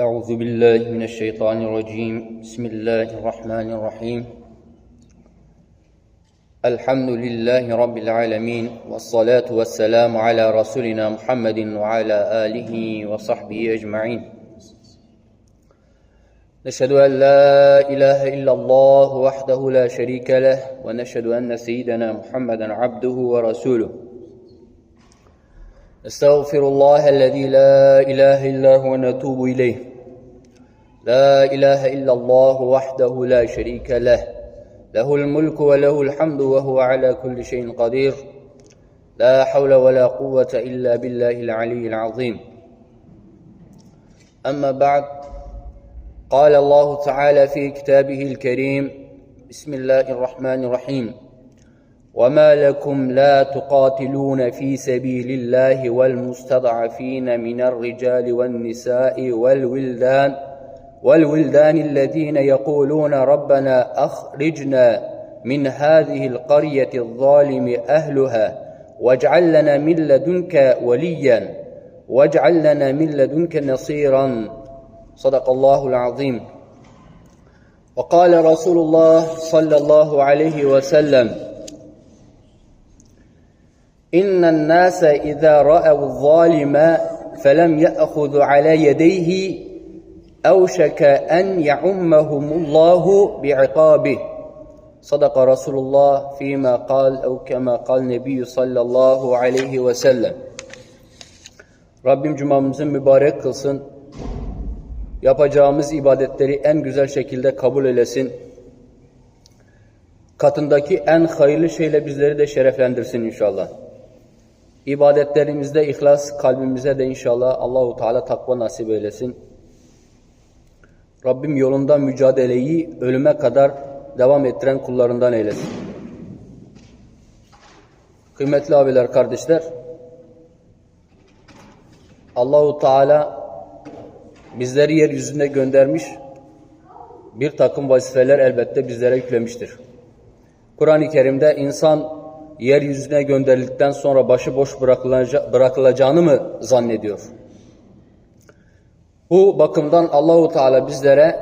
أعوذ بالله من الشيطان الرجيم. بسم الله الرحمن الرحيم. الحمد لله رب العالمين والصلاة والسلام على رسولنا محمد وعلى آله وصحبه أجمعين. نشهد أن لا إله إلا الله وحده لا شريك له ونشهد أن سيدنا محمدا عبده ورسوله. استغفر الله الذي لا إله إلا هو ونتوب إليه. لا إله إلا الله وحده لا شريك له. له الملك وله الحمد وهو على كل شيء قدير. لا حول ولا قوة إلا بالله العلي العظيم. أما بعد قال الله تعالى في كتابه الكريم بسم الله الرحمن الرحيم. وما لكم لا تقاتلون في سبيل الله والمستضعفين من الرجال والنساء والولدان والولدان الذين يقولون ربنا أخرجنا من هذه القرية الظالم أهلها واجعل لنا من لدنك وليا واجعل لنا من لدنك نصيرا. صدق الله العظيم. وقال رسول الله صلى الله عليه وسلم إن الناس إذا رأوا الظالم فلم يأخذ على يديه أوشك أن يعمهم الله بعقابه صدق رسول الله فيما قال أو كما قال النبي صلى الله عليه وسلم Rabbim cumamızı mübarek kılsın. Yapacağımız ibadetleri en güzel şekilde kabul eylesin. Katındaki en hayırlı şeyle bizleri de şereflendirsin inşallah. İbadetlerimizde ihlas, kalbimize de inşallah Allahu Teala takva nasip eylesin. Rabbim yolunda mücadeleyi ölüme kadar devam ettiren kullarından eylesin. Kıymetli abiler, kardeşler, Allahu Teala bizleri yeryüzünde göndermiş, bir takım vazifeler elbette bizlere yüklemiştir. Kur'an-ı Kerim'de insan yeryüzüne gönderildikten sonra başıboş bırakılaca bırakılacağını mı zannediyor? Bu bakımdan Allahu Teala bizlere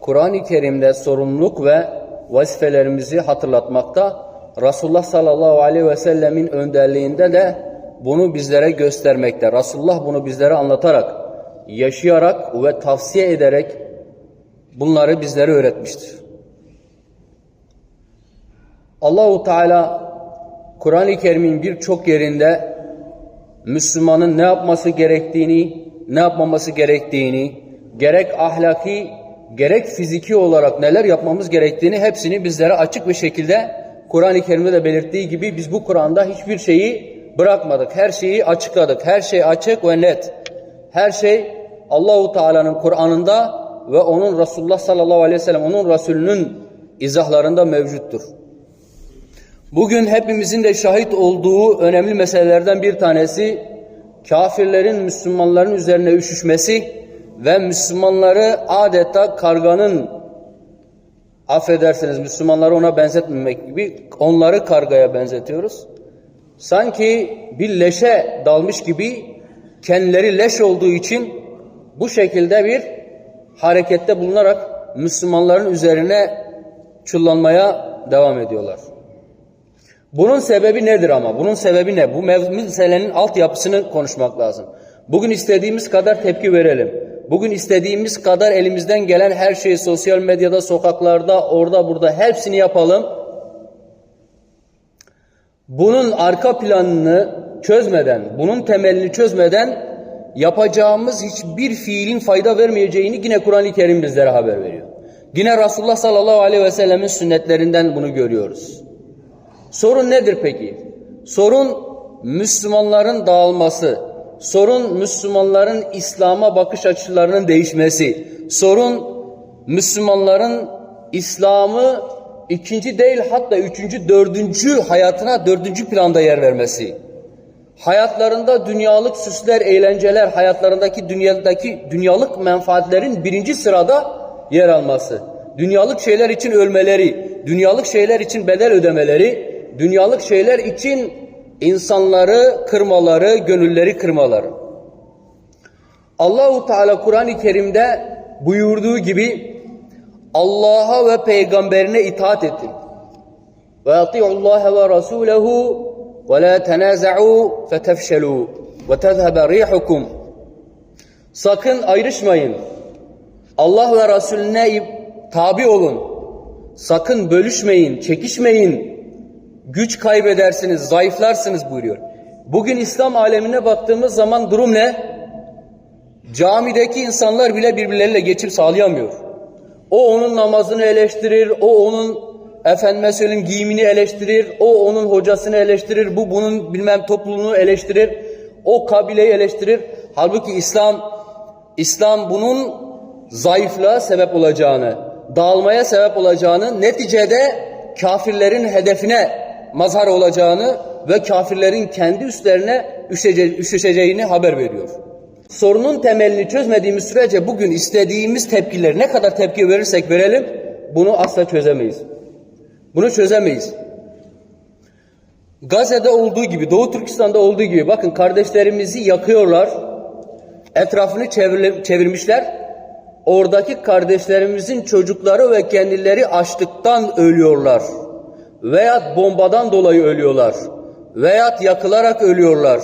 Kur'an-ı Kerim'de sorumluluk ve vazifelerimizi hatırlatmakta, Resulullah sallallahu aleyhi ve sellemin önderliğinde de bunu bizlere göstermekte. Resulullah bunu bizlere anlatarak, yaşayarak ve tavsiye ederek bunları bizlere öğretmiştir. Allahu Teala Kur'an-ı Kerim'in birçok yerinde Müslümanın ne yapması gerektiğini, ne yapmaması gerektiğini, gerek ahlaki, gerek fiziki olarak neler yapmamız gerektiğini hepsini bizlere açık bir şekilde Kur'an-ı Kerim'de de belirttiği gibi biz bu Kur'an'da hiçbir şeyi bırakmadık. Her şeyi açıkladık. Her şey açık ve net. Her şey Allahu Teala'nın Kur'an'ında ve onun Resulullah sallallahu aleyhi ve sellem onun Resulünün izahlarında mevcuttur. Bugün hepimizin de şahit olduğu önemli meselelerden bir tanesi kafirlerin Müslümanların üzerine üşüşmesi ve Müslümanları adeta karganın affedersiniz Müslümanları ona benzetmemek gibi onları kargaya benzetiyoruz. Sanki bir leşe dalmış gibi kendileri leş olduğu için bu şekilde bir harekette bulunarak Müslümanların üzerine çullanmaya devam ediyorlar. Bunun sebebi nedir ama? Bunun sebebi ne? Bu meselenin altyapısını konuşmak lazım. Bugün istediğimiz kadar tepki verelim. Bugün istediğimiz kadar elimizden gelen her şeyi sosyal medyada, sokaklarda, orada burada hepsini yapalım. Bunun arka planını çözmeden, bunun temelini çözmeden yapacağımız hiçbir fiilin fayda vermeyeceğini yine Kur'an-ı Kerim bizlere haber veriyor. Yine Resulullah sallallahu aleyhi ve sellemin sünnetlerinden bunu görüyoruz. Sorun nedir peki? Sorun Müslümanların dağılması. Sorun Müslümanların İslam'a bakış açılarının değişmesi. Sorun Müslümanların İslam'ı ikinci değil hatta üçüncü, dördüncü hayatına dördüncü planda yer vermesi. Hayatlarında dünyalık süsler, eğlenceler, hayatlarındaki dünyadaki dünyalık menfaatlerin birinci sırada yer alması. Dünyalık şeyler için ölmeleri, dünyalık şeyler için bedel ödemeleri, dünyalık şeyler için insanları kırmaları, gönülleri kırmaları. Allahu Teala Kur'an-ı Kerim'de buyurduğu gibi Allah'a ve peygamberine itaat edin. Ve ati'ullaha ve rasulehu ve la tenaza'u fetefşelu ve tezhebe rihukum. Sakın ayrışmayın. Allah ve Resulüne tabi olun. Sakın bölüşmeyin, çekişmeyin. Güç kaybedersiniz, zayıflarsınız buyuruyor. Bugün İslam alemine baktığımız zaman durum ne? Camideki insanlar bile birbirleriyle geçim sağlayamıyor. O onun namazını eleştirir, o onun efendime söyleyeyim giyimini eleştirir, o onun hocasını eleştirir, bu bunun bilmem topluluğunu eleştirir, o kabileyi eleştirir. Halbuki İslam İslam bunun zayıflığa sebep olacağını, dağılmaya sebep olacağını, neticede kafirlerin hedefine mazhar olacağını ve kafirlerin kendi üstlerine üşece- üşüşeceğini haber veriyor. Sorunun temelini çözmediğimiz sürece bugün istediğimiz tepkileri ne kadar tepki verirsek verelim bunu asla çözemeyiz. Bunu çözemeyiz. Gazze'de olduğu gibi, Doğu Türkistan'da olduğu gibi bakın kardeşlerimizi yakıyorlar. Etrafını çevir- çevirmişler. Oradaki kardeşlerimizin çocukları ve kendileri açlıktan ölüyorlar. Veyahut bombadan dolayı ölüyorlar. Veyahut yakılarak ölüyorlar.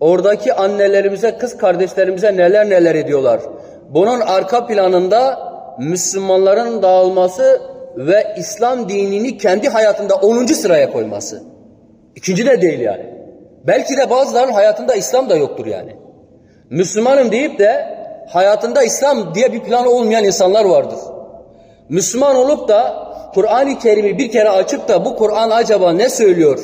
Oradaki annelerimize, kız kardeşlerimize neler neler ediyorlar. Bunun arka planında Müslümanların dağılması ve İslam dinini kendi hayatında 10. sıraya koyması. İkinci de değil yani. Belki de bazılarının hayatında İslam da yoktur yani. Müslümanım deyip de hayatında İslam diye bir planı olmayan insanlar vardır. Müslüman olup da Kur'an-ı Kerim'i bir kere açıp da bu Kur'an acaba ne söylüyor?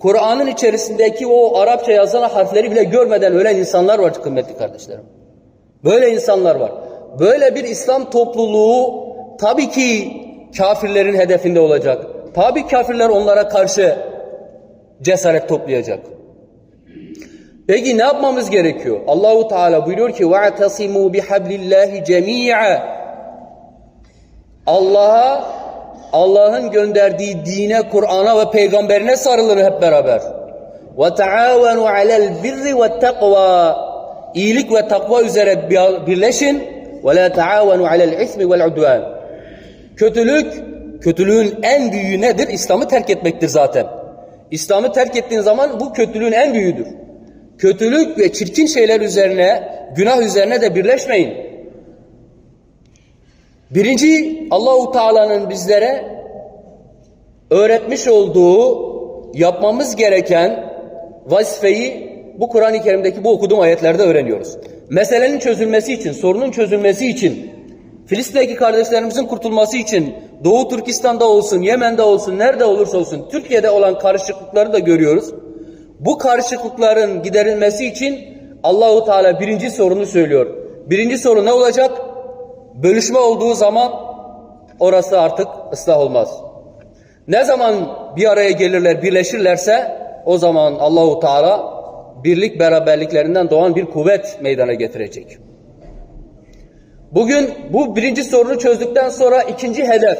Kur'an'ın içerisindeki o Arapça yazılan harfleri bile görmeden ölen insanlar var kıymetli kardeşlerim. Böyle insanlar var. Böyle bir İslam topluluğu tabii ki kafirlerin hedefinde olacak. Tabii kafirler onlara karşı cesaret toplayacak. Peki ne yapmamız gerekiyor? Allahu Teala buyuruyor ki: "Ve'tasimu bihablillahi cemî'a." Allah'a Allah'ın gönderdiği dine, Kur'an'a ve peygamberine sarılın hep beraber. وَتَعَاوَنُوا عَلَى الْبِرِّ وَالتَّقْوَى İyilik ve takva üzere bir- birleşin. وَلَا تَعَاوَنُوا عَلَى الْاِثْمِ وَالْعُدْوَانِ Kötülük, kötülüğün en büyüğü nedir? İslam'ı terk etmektir zaten. İslam'ı terk ettiğin zaman bu kötülüğün en büyüğüdür. Kötülük ve çirkin şeyler üzerine, günah üzerine de birleşmeyin. Birinci Allahu Teala'nın bizlere öğretmiş olduğu yapmamız gereken vazifeyi bu Kur'an-ı Kerim'deki bu okuduğum ayetlerde öğreniyoruz. Meselenin çözülmesi için, sorunun çözülmesi için, Filistin'deki kardeşlerimizin kurtulması için Doğu Türkistan'da olsun, Yemen'de olsun, nerede olursa olsun Türkiye'de olan karışıklıkları da görüyoruz. Bu karışıklıkların giderilmesi için Allahu Teala birinci sorunu söylüyor. Birinci soru ne olacak? Bölüşme olduğu zaman orası artık ıslah olmaz. Ne zaman bir araya gelirler, birleşirlerse o zaman Allahu Teala birlik beraberliklerinden doğan bir kuvvet meydana getirecek. Bugün bu birinci sorunu çözdükten sonra ikinci hedef.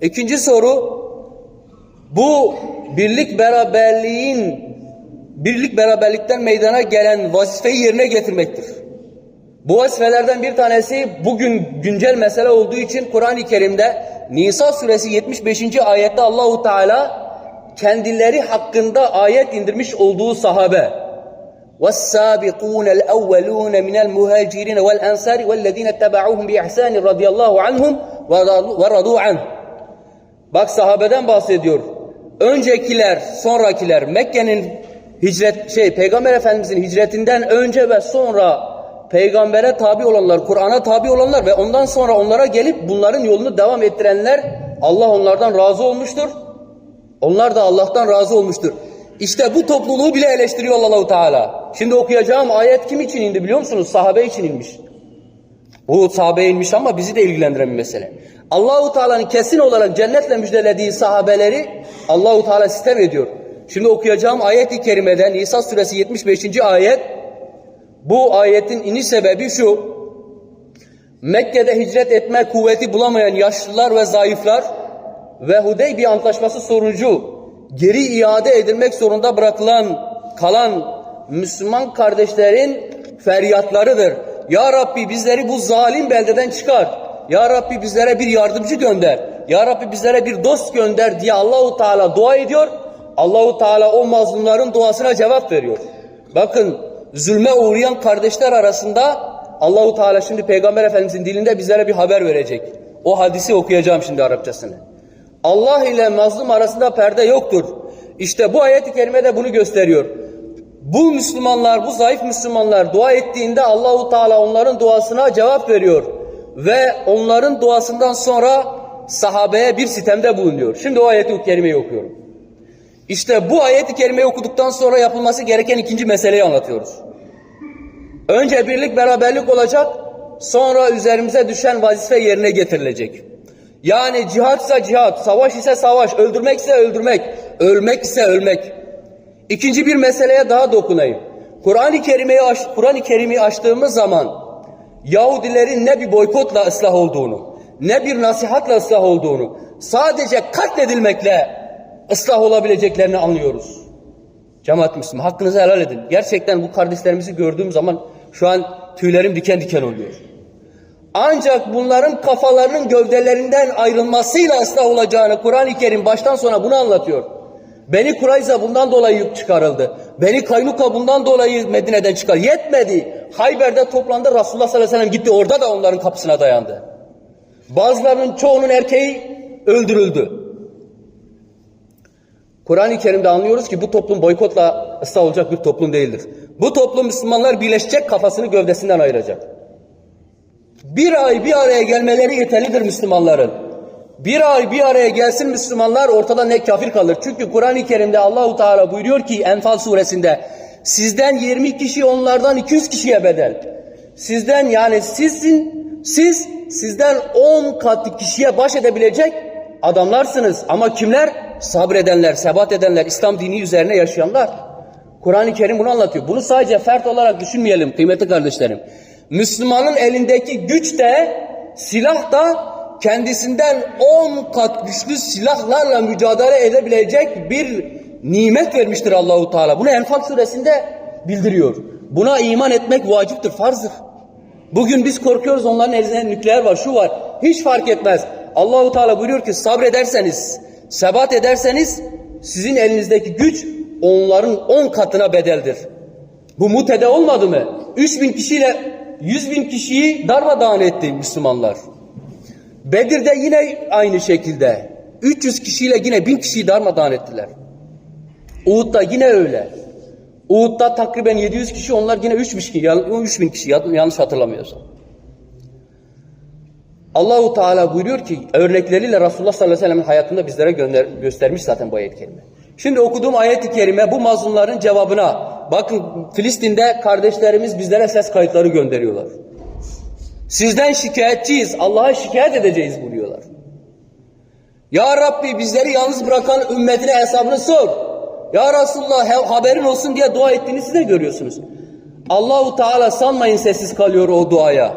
İkinci soru bu birlik beraberliğin birlik beraberlikten meydana gelen vazifeyi yerine getirmektir. Bu vazifelerden bir tanesi bugün güncel mesele olduğu için Kur'an-ı Kerim'de Nisa suresi 75. ayette Allahu Teala kendileri hakkında ayet indirmiş olduğu sahabe وَالسَّابِقُونَ الْاَوَّلُونَ مِنَ الْمُهَاجِرِينَ وَالْاَنْصَارِ وَالَّذ۪ينَ اتَّبَعُوهُمْ بِإِحْسَانٍ رَضِيَ اللّٰهُ عَنْهُمْ وَرَضُوا عَنْهُ Bak sahabeden bahsediyor. Öncekiler, sonrakiler Mekke'nin hicret şey Peygamber Efendimizin hicretinden önce ve sonra peygambere tabi olanlar, Kur'an'a tabi olanlar ve ondan sonra onlara gelip bunların yolunu devam ettirenler Allah onlardan razı olmuştur. Onlar da Allah'tan razı olmuştur. İşte bu topluluğu bile eleştiriyor Allahu Teala. Şimdi okuyacağım ayet kim için indi biliyor musunuz? Sahabe için inmiş. Bu sahabeye inmiş ama bizi de ilgilendiren bir mesele. Allahu Teala'nın kesin olarak cennetle müjdelediği sahabeleri Allahu Teala sistem ediyor. Şimdi okuyacağım ayet-i kerimeden Nisa suresi 75. ayet bu ayetin iniş sebebi şu. Mekke'de hicret etme kuvveti bulamayan yaşlılar ve zayıflar ve Hudeybiye antlaşması sonucu geri iade edilmek zorunda bırakılan kalan Müslüman kardeşlerin feryatlarıdır. Ya Rabbi bizleri bu zalim beldeden çıkar. Ya Rabbi bizlere bir yardımcı gönder. Ya Rabbi bizlere bir dost gönder diye Allahu Teala dua ediyor. Allahu Teala o mazlumların duasına cevap veriyor. Bakın zulme uğrayan kardeşler arasında Allahu Teala şimdi Peygamber Efendimizin dilinde bizlere bir haber verecek. O hadisi okuyacağım şimdi Arapçasını. Allah ile mazlum arasında perde yoktur. İşte bu ayet-i kerime de bunu gösteriyor. Bu Müslümanlar, bu zayıf Müslümanlar dua ettiğinde Allahu Teala onların duasına cevap veriyor ve onların duasından sonra sahabeye bir sitemde bulunuyor. Şimdi o ayeti kerimeyi okuyorum. İşte bu ayeti kerimeyi okuduktan sonra yapılması gereken ikinci meseleyi anlatıyoruz. Önce birlik beraberlik olacak, sonra üzerimize düşen vazife yerine getirilecek. Yani cihat ise cihat, savaş ise savaş, öldürmek ise öldürmek, ölmek ise ölmek. İkinci bir meseleye daha dokunayım. Kur'an-ı Kerim'i aç, Kur'an-ı Kerim'i açtığımız zaman Yahudilerin ne bir boykotla ıslah olduğunu, ne bir nasihatla ıslah olduğunu, sadece katledilmekle ıslah olabileceklerini anlıyoruz. Cemaat Müslüman hakkınızı helal edin. Gerçekten bu kardeşlerimizi gördüğüm zaman şu an tüylerim diken diken oluyor. Ancak bunların kafalarının gövdelerinden ayrılmasıyla ıslah olacağını Kur'an-ı Kerim baştan sona bunu anlatıyor. Beni Kurayza bundan dolayı çıkarıldı. Beni Kaynuka bundan dolayı Medine'den çıkar. Yetmedi. Hayber'de toplandı Resulullah sallallahu aleyhi ve sellem gitti orada da onların kapısına dayandı. Bazılarının çoğunun erkeği öldürüldü. Kur'an-ı Kerim'de anlıyoruz ki bu toplum boykotla ıslah olacak bir toplum değildir. Bu toplum Müslümanlar birleşecek kafasını gövdesinden ayıracak. Bir ay bir araya gelmeleri yeterlidir Müslümanların. Bir ay bir araya gelsin Müslümanlar ortada ne kafir kalır. Çünkü Kur'an-ı Kerim'de Allahu Teala buyuruyor ki Enfal suresinde sizden 20 kişi onlardan 200 kişiye bedel. Sizden yani sizsin siz sizden 10 kat kişiye baş edebilecek adamlarsınız. Ama kimler? Sabredenler, sebat edenler, İslam dini üzerine yaşayanlar. Kur'an-ı Kerim bunu anlatıyor. Bunu sadece fert olarak düşünmeyelim kıymetli kardeşlerim. Müslümanın elindeki güç de silah da kendisinden 10 kat güçlü silahlarla mücadele edebilecek bir nimet vermiştir Allahu Teala. Bunu Enfal suresinde bildiriyor. Buna iman etmek vaciptir, farzdır. Bugün biz korkuyoruz onların elinde nükleer var, şu var. Hiç fark etmez. Allahu Teala buyuruyor ki sabrederseniz, sebat ederseniz sizin elinizdeki güç onların 10 katına bedeldir. Bu mutede olmadı mı? 3000 kişiyle 100 bin kişiyi darmadağın etti Müslümanlar. Bedir'de yine aynı şekilde 300 kişiyle yine 1000 kişiyi darmadağın ettiler. Uhud'da yine öyle. Uhud'da takriben 700 kişi onlar yine 3000 kişi, 3000 kişi yanlış hatırlamıyorsam. Allahu Teala buyuruyor ki örnekleriyle Resulullah sallallahu aleyhi ve sellem'in hayatında bizlere gönder, göstermiş zaten bu ayet-i kerime. Şimdi okuduğum ayet-i kerime bu mazlumların cevabına bakın Filistin'de kardeşlerimiz bizlere ses kayıtları gönderiyorlar. Sizden şikayetçiyiz. Allah'a şikayet edeceğiz buyuruyorlar. Ya Rabbi bizleri yalnız bırakan ümmetine hesabını sor. Ya Resulullah haberin olsun diye dua ettiğini siz de görüyorsunuz. Allahu Teala sanmayın sessiz kalıyor o duaya.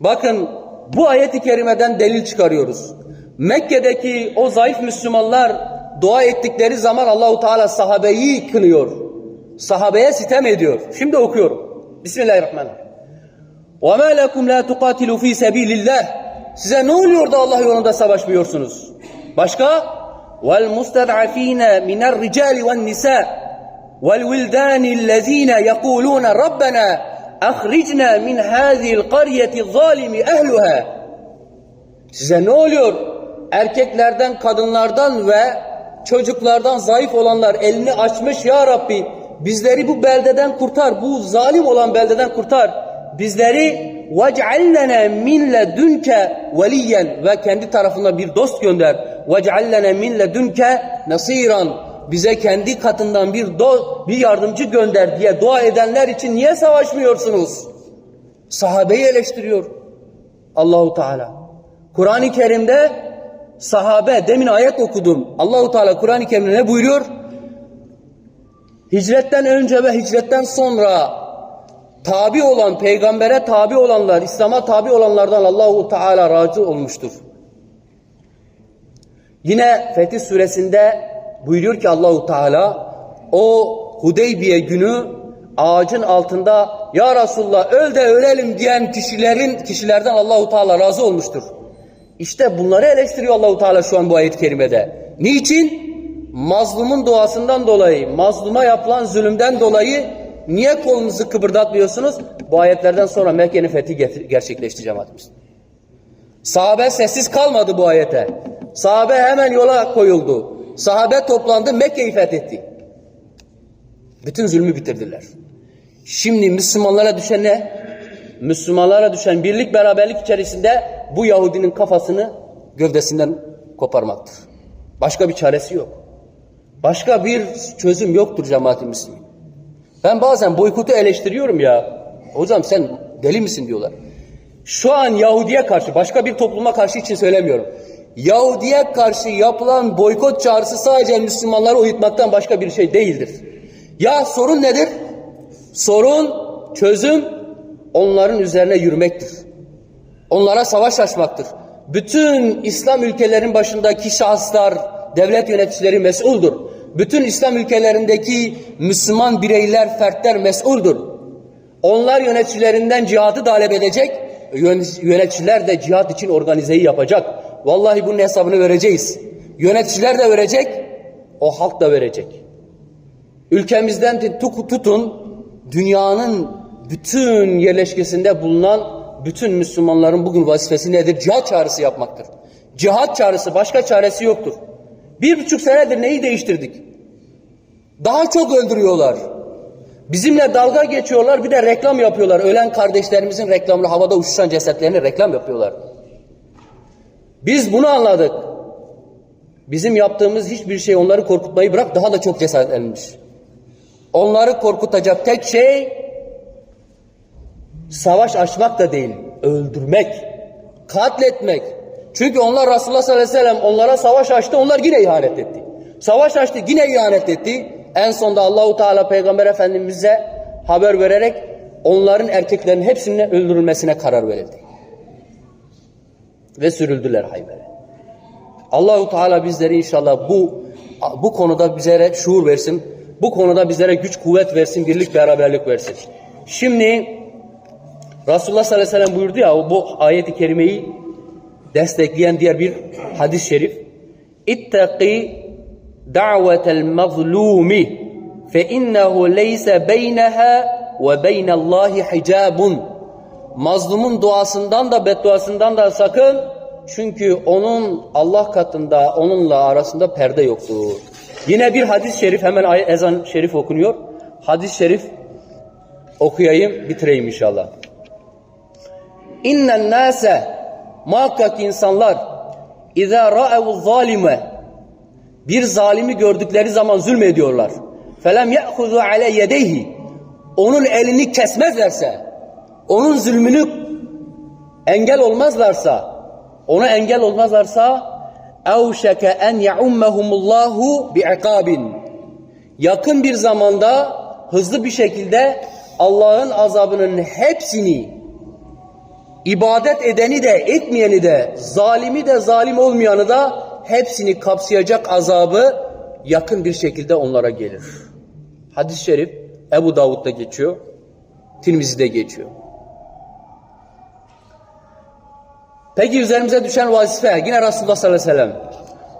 Bakın bu ayet-i kerimeden delil çıkarıyoruz. Mekke'deki o zayıf Müslümanlar dua ettikleri zaman Allahu Teala sahabeyi kınıyor. Sahabeye sitem ediyor. Şimdi okuyorum. Bismillahirrahmanirrahim. وَمَا لَكُمْ لَا تُقَاتِلُوا ف۪ي سَب۪يلِ اللّٰهِ Size ne oluyor da Allah yolunda savaşmıyorsunuz? Başka? وَالْمُسْتَضْعَف۪ينَ مِنَ الرِّجَالِ وَالنِّسَاءِ وَالْوِلْدَانِ الَّذ۪ينَ يَقُولُونَ رَبَّنَا اَخْرِجْنَا مِنْ هَذِهِ الْقَرْيَةِ الظَّالِمِ اَهْلُهَا Size ne oluyor? Erkeklerden, kadınlardan ve çocuklardan zayıf olanlar elini açmış ya Rabbi bizleri bu beldeden kurtar, bu zalim olan beldeden kurtar. Bizleri وَجْعَلْنَنَا مِنْ لَدُنْكَ وَلِيًّا ve kendi tarafına bir dost gönder. وَجْعَلْنَنَا مِنْ لَدُنْكَ نَصِيرًا bize kendi katından bir do bir yardımcı gönder diye dua edenler için niye savaşmıyorsunuz? Sahabeyi eleştiriyor Allahu Teala. Kur'an-ı Kerim'de sahabe demin ayet okudum. Allahu Teala Kur'an-ı Kerim'de ne buyuruyor? Hicretten önce ve hicretten sonra tabi olan, peygambere tabi olanlar, İslam'a tabi olanlardan Allahu Teala razı olmuştur. Yine Fetih suresinde buyuruyor ki Allahu Teala o Hudeybiye günü ağacın altında ya Resulullah öl de ölelim diyen kişilerin kişilerden Allahu Teala razı olmuştur. İşte bunları eleştiriyor Allahu Teala şu an bu ayet-i kerimede. Niçin? Mazlumun duasından dolayı, mazluma yapılan zulümden dolayı niye kolunuzu kıpırdatmıyorsunuz? Bu ayetlerden sonra Mekke'nin fethi gerçekleşti cemaatimiz. Sahabe sessiz kalmadı bu ayete. Sahabe hemen yola koyuldu. Sahabe toplandı Mekke'yi fethetti. Bütün zulmü bitirdiler. Şimdi Müslümanlara düşen ne? Müslümanlara düşen birlik beraberlik içerisinde bu Yahudinin kafasını gövdesinden koparmaktır. Başka bir çaresi yok. Başka bir çözüm yoktur cemaat-i Müslümin. Ben bazen boykotu eleştiriyorum ya. Hocam sen deli misin diyorlar. Şu an Yahudi'ye karşı, başka bir topluma karşı için söylemiyorum. Yahudi'ye karşı yapılan boykot çağrısı sadece Müslümanları uyutmaktan başka bir şey değildir. Ya sorun nedir? Sorun, çözüm onların üzerine yürümektir. Onlara savaş açmaktır. Bütün İslam ülkelerin başındaki şahıslar, devlet yöneticileri mesuldur. Bütün İslam ülkelerindeki Müslüman bireyler, fertler mesuldur. Onlar yöneticilerinden cihadı talep edecek, yön- yöneticiler de cihat için organizeyi yapacak. Vallahi bunun hesabını vereceğiz. Yöneticiler de verecek, o halk da verecek. Ülkemizden tut- tutun dünyanın bütün yerleşkesinde bulunan bütün Müslümanların bugün vazifesi nedir? Cihat çağrısı yapmaktır. Cihat çağrısı başka çaresi yoktur. Bir buçuk senedir neyi değiştirdik? Daha çok öldürüyorlar. Bizimle dalga geçiyorlar bir de reklam yapıyorlar. Ölen kardeşlerimizin reklamını havada uçuşan cesetlerini reklam yapıyorlar. Biz bunu anladık. Bizim yaptığımız hiçbir şey onları korkutmayı bırak daha da çok cesaretlenmiş. Onları korkutacak tek şey savaş açmak da değil, öldürmek, katletmek. Çünkü onlar Resulullah sallallahu aleyhi ve sellem onlara savaş açtı, onlar yine ihanet etti. Savaş açtı, yine ihanet etti. En sonunda Allahu Teala Peygamber Efendimiz'e haber vererek onların erkeklerin hepsinin öldürülmesine karar verildi. Ve sürüldüler Hayber'e. Allahu Teala bizleri inşallah bu bu konuda bizlere şuur versin. Bu konuda bizlere güç kuvvet versin, birlik beraberlik versin. Şimdi Resulullah sallallahu aleyhi ve sellem buyurdu ya bu ayeti kerimeyi destekleyen diğer bir hadis-i şerif. İttaqi da'vetel mazlumi fe innehu leyse beyneha ve beynallahi hicabun. Mazlumun duasından da bedduasından da sakın. Çünkü onun Allah katında onunla arasında perde yoktur. Yine bir hadis-i şerif hemen ezan şerif okunuyor. Hadis-i şerif okuyayım bitireyim inşallah. İnnen nase muhakkak insanlar İza ra'evu zalime bir zalimi gördükleri zaman zulmediyorlar. Felem ya'huzu ale yedeyhi onun elini kesmezlerse onun zulmünü engel olmazlarsa ona engel olmazlarsa evşeke en ya'ummehumullahu bi'ikabin yakın bir zamanda hızlı bir şekilde Allah'ın azabının hepsini ibadet edeni de etmeyeni de zalimi de zalim olmayanı da hepsini kapsayacak azabı yakın bir şekilde onlara gelir. Hadis-i şerif Ebu Davud'da geçiyor. Tirmizi'de geçiyor. Peki üzerimize düşen vazife yine Resulullah sallallahu aleyhi ve sellem.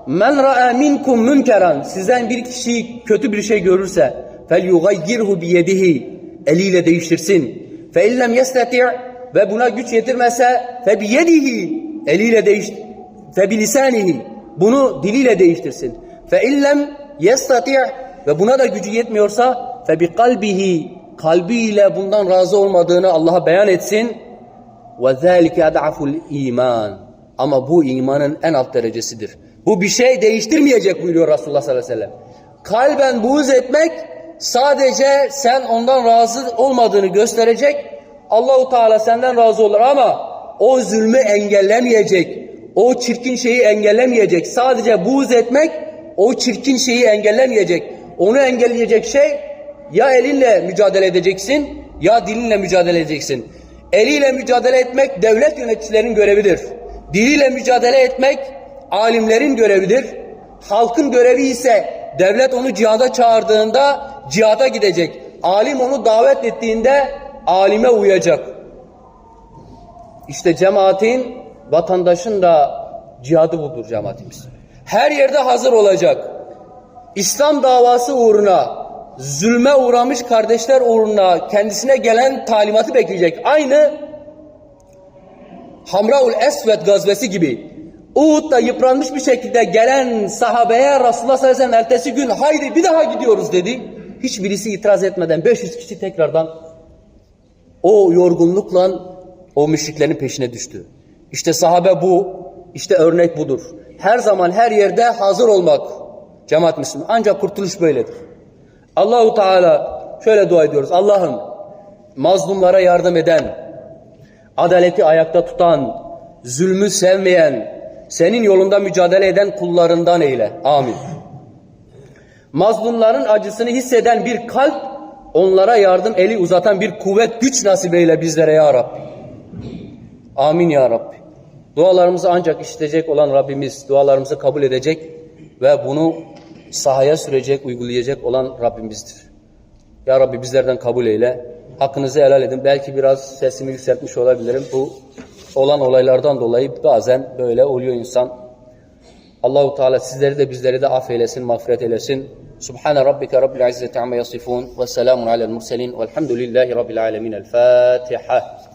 Men ra'a minkum münkeran sizden bir kişi kötü bir şey görürse fel yugayyirhu bi yedihi eliyle değiştirsin. Fe illem yestati' ve buna güç yetirmese fe bi yedihi eliyle değiş fe bi lisanihi bunu diliyle değiştirsin. Fe illem yestati' ve buna da gücü yetmiyorsa fe bi kalbihi kalbiyle bundan razı olmadığını Allah'a beyan etsin. Zâlike ad'aful iman. Ama bu imanın en alt derecesidir. Bu bir şey değiştirmeyecek buyuruyor Resulullah sallallahu aleyhi ve sellem. Kalben buğz etmek sadece sen ondan razı olmadığını gösterecek. Allahu Teala senden razı olur ama o zulmü engellemeyecek. O çirkin şeyi engellemeyecek. Sadece buğz etmek o çirkin şeyi engellemeyecek. Onu engelleyecek şey ya elinle mücadele edeceksin ya dilinle mücadele edeceksin. Eliyle mücadele etmek devlet yöneticilerinin görevidir. Diliyle mücadele etmek alimlerin görevidir. Halkın görevi ise devlet onu cihada çağırdığında cihada gidecek. Alim onu davet ettiğinde alime uyacak. İşte cemaatin, vatandaşın da cihadı budur cemaatimiz. Her yerde hazır olacak. İslam davası uğruna, zulme uğramış kardeşler uğruna kendisine gelen talimatı bekleyecek. Aynı Hamraul Esved gazvesi gibi. Uhud'da yıpranmış bir şekilde gelen sahabeye Resulullah sallallahu aleyhi ve sellem ertesi gün haydi bir daha gidiyoruz dedi. Hiçbirisi itiraz etmeden 500 kişi tekrardan o yorgunlukla o müşriklerin peşine düştü. İşte sahabe bu, işte örnek budur. Her zaman her yerde hazır olmak cemaat Müslüman. Ancak kurtuluş böyledir. Allahu Teala şöyle dua ediyoruz. Allah'ım mazlumlara yardım eden, adaleti ayakta tutan, zulmü sevmeyen, senin yolunda mücadele eden kullarından eyle. Amin. Mazlumların acısını hisseden bir kalp, onlara yardım eli uzatan bir kuvvet, güç nasip eyle bizlere ya Rabbi. Amin ya Rabbi. Dualarımızı ancak işitecek olan Rabbimiz, dualarımızı kabul edecek ve bunu sahaya sürecek, uygulayacak olan Rabbimizdir. Ya Rabbi bizlerden kabul eyle. Hakkınızı helal edin. Belki biraz sesimi yükseltmiş olabilirim. Bu olan olaylardan dolayı bazen böyle oluyor insan. Allahu Teala sizleri de bizleri de affeylesin, mağfiret eylesin. Subhane rabbike rabbil izzeti amma yasifun ve selamun alel murselin velhamdülillahi rabbil alemin. El Fatiha.